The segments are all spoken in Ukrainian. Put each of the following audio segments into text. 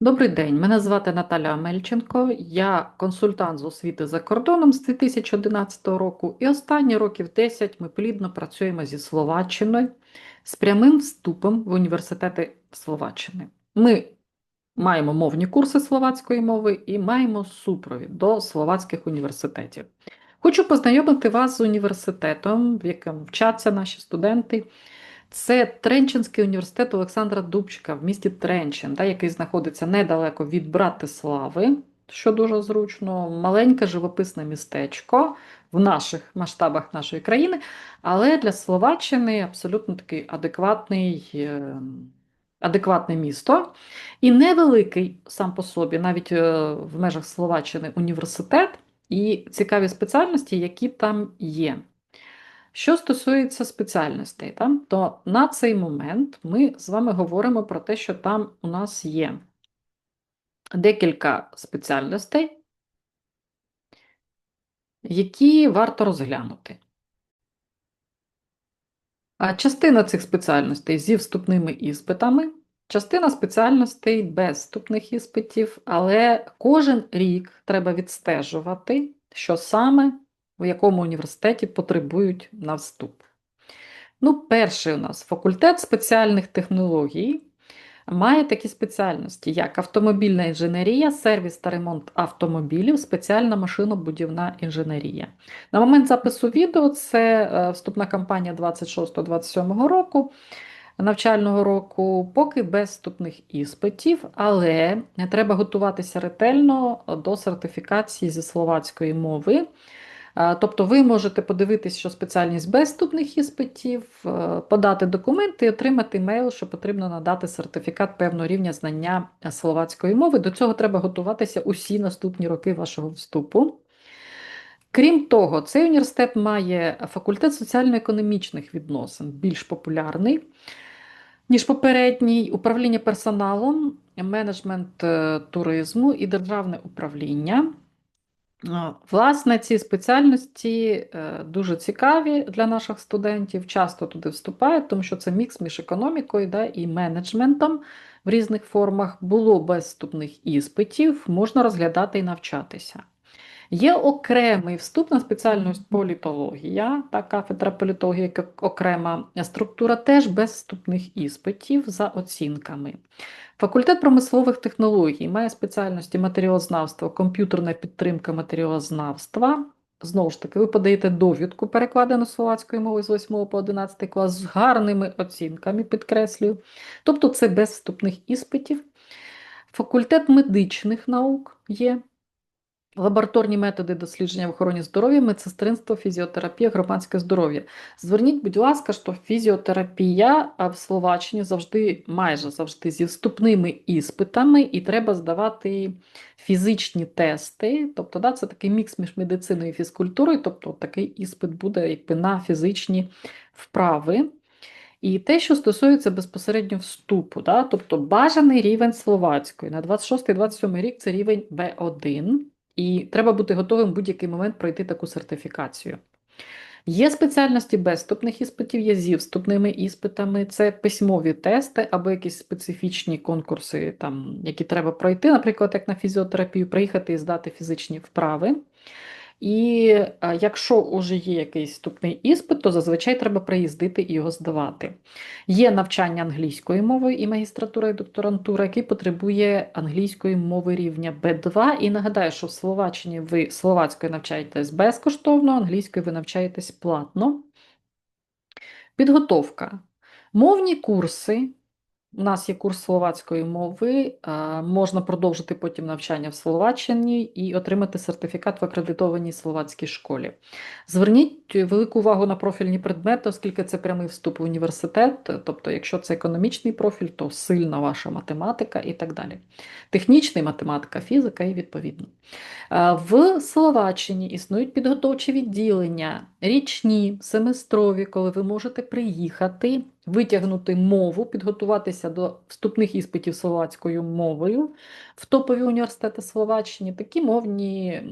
Добрий день, мене звати Наталя Амельченко, я консультант з освіти за кордоном з 2011 року, і останні років 10 ми плідно працюємо зі Словаччиною з прямим вступом в університети Словаччини. Ми маємо мовні курси словацької мови і маємо супровід до словацьких університетів. Хочу познайомити вас з університетом, в якому вчаться наші студенти. Це Тренчинський університет Олександра Дубчика в місті Тренчин, да, який знаходиться недалеко від Братислави, що дуже зручно, маленьке живописне містечко в наших масштабах нашої країни, але для Словаччини абсолютно такий адекватний, е, адекватне місто. І невеликий сам по собі, навіть е, в межах Словаччини університет і цікаві спеціальності, які там є. Що стосується спеціальностей, та, то на цей момент ми з вами говоримо про те, що там у нас є декілька спеціальностей, які варто розглянути. Частина цих спеціальностей зі вступними іспитами, частина спеціальностей без вступних іспитів, але кожен рік треба відстежувати, що саме в якому університеті потребують на вступ. Ну, перший у нас факультет спеціальних технологій має такі спеціальності, як автомобільна інженерія, сервіс та ремонт автомобілів, спеціальна машинобудівна інженерія. На момент запису відео це е, вступна кампанія 26-27 року. Навчального року, поки без вступних іспитів, але треба готуватися ретельно до сертифікації зі словацької мови. Тобто ви можете подивитись, що спеціальність без вступних іспитів, е, подати документи і отримати мейл, що потрібно надати сертифікат певного рівня знання словацької мови. До цього треба готуватися усі наступні роки вашого вступу. Крім того, цей університет має факультет соціально-економічних відносин, більш популярний, ніж попередній, управління персоналом, менеджмент е, туризму і державне управління. Власне, ці спеціальності е, дуже цікаві для наших студентів, часто туди вступають, тому що це мікс між економікою да, і менеджментом в різних формах. Було без вступних іспитів, можна розглядати і навчатися. Є окремий вступ на спеціальність політологія, та кафедра політології, як окрема структура, теж без вступних іспитів за оцінками. Факультет промислових технологій має спеціальності матеріалознавства, комп'ютерна підтримка матеріалознавства. Знову ж таки, ви подаєте довідку, перекладену словацькою мовою з 8 по 11 клас, з гарними оцінками, підкреслюю. Тобто це без вступних іспитів. Факультет медичних наук є. Лабораторні методи дослідження в охороні здоров'я, медсестринство, фізіотерапія, громадське здоров'я. Зверніть, будь ласка, що фізіотерапія в Словаччині завжди, майже завжди зі вступними іспитами, і треба здавати фізичні тести. Тобто, да, це такий мікс між медициною і фізкультурою, тобто такий іспит буде якби на фізичні вправи. І те, що стосується безпосередньо вступу, да, тобто бажаний рівень словацької на 26-27 рік це рівень B1. І треба бути готовим в будь-який момент пройти таку сертифікацію. Є спеціальності без вступних іспитів, є зі вступними іспитами, це письмові тести або якісь специфічні конкурси, там, які треба пройти, наприклад, як на фізіотерапію, приїхати і здати фізичні вправи. І е, якщо вже є якийсь вступний іспит, то зазвичай треба приїздити і його здавати. Є навчання англійської мови і магістратура і докторантура, який потребує англійської мови рівня Б2. І нагадаю, що в Словаччині ви словацькою навчаєтесь безкоштовно, англійською ви навчаєтесь платно. Підготовка. Мовні курси у нас є курс словацької мови, можна продовжити потім навчання в Словаччині і отримати сертифікат в акредитованій словацькій школі. Зверніть велику увагу на профільні предмети, оскільки це прямий вступ в університет, тобто, якщо це економічний профіль, то сильна ваша математика і так далі. Технічний математика, фізика і відповідно. В Словаччині існують підготовчі відділення, річні, семестрові, коли ви можете приїхати витягнути мову, підготуватися до вступних іспитів словацькою мовою в топові університети Словаччини. Такі мовні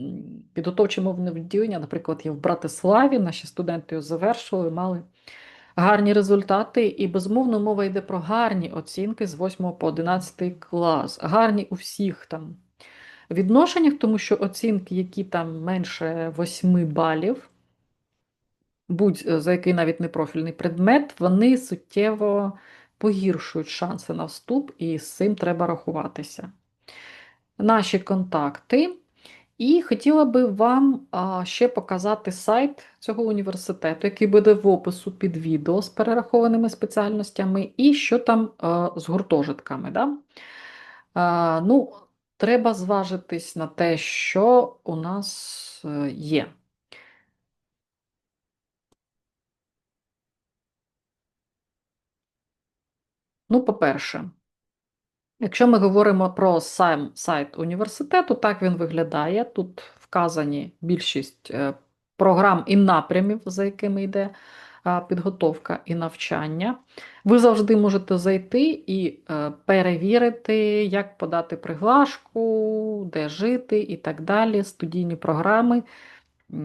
підготовчі мовні відділення, наприклад, є в Братиславі. Наші студенти його завершували, мали гарні результати, і безумовно мова йде про гарні оцінки з 8 по 11 клас. Гарні у всіх там відношеннях, тому що оцінки, які там менше 8 балів, будь-за який навіть не профільний предмет, вони суттєво погіршують шанси на вступ, і з цим треба рахуватися. Наші контакти. І хотіла би вам ще показати сайт цього університету, який буде в опису під відео з перерахованими спеціальностями, і що там а, з гуртожитками. Да? А, ну, Треба зважитись на те, що у нас е, є. Ну, по-перше, якщо ми говоримо про сам сайт університету, так він виглядає. Тут вказані більшість е, програм і напрямів, за якими йде підготовка і навчання. Ви завжди можете зайти і е, перевірити, як подати приглашку, де жити і так далі, студійні програми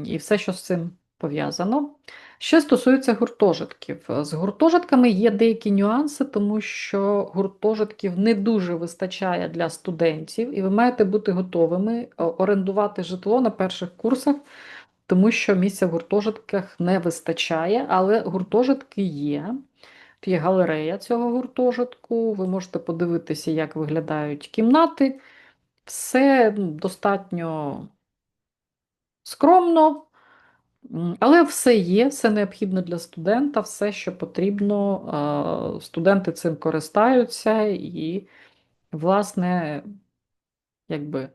і все, що з цим пов'язано. Що стосується гуртожитків, з гуртожитками є деякі нюанси, тому що гуртожитків не дуже вистачає для студентів, і ви маєте бути готовими орендувати житло на перших курсах, тому що місця в гуртожитках не вистачає, але гуртожитки є. Є галерея цього гуртожитку, ви можете подивитися, як виглядають кімнати. Все достатньо скромно, але все є, все необхідно для студента, все, що потрібно, студенти цим користаються, і, власне, якби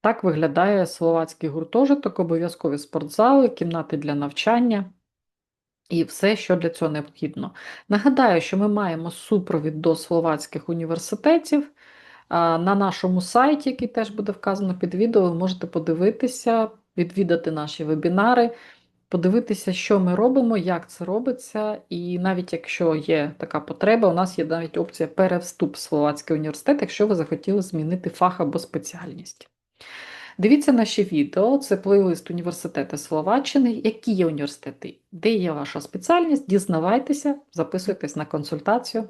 так виглядає словацький гуртожиток, обов'язкові спортзали, кімнати для навчання. І все, що для цього необхідно. Нагадаю, що ми маємо супровід до словацьких університетів. На нашому сайті, який теж буде вказано під відео, ви можете подивитися, відвідати наші вебінари, подивитися, що ми робимо, як це робиться. І навіть якщо є така потреба, у нас є навіть опція перевступ в Словацький університет, якщо ви захотіли змінити фах або спеціальність. Дивіться наші відео, це плейлист університети Словаччини. Які є університети, де є ваша спеціальність, дізнавайтеся, записуйтесь на консультацію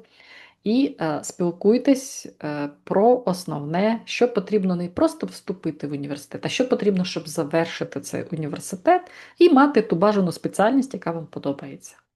і е, спілкуйтесь е, про основне, що потрібно не просто вступити в університет, а що потрібно, щоб завершити цей університет і мати ту бажану спеціальність, яка вам подобається.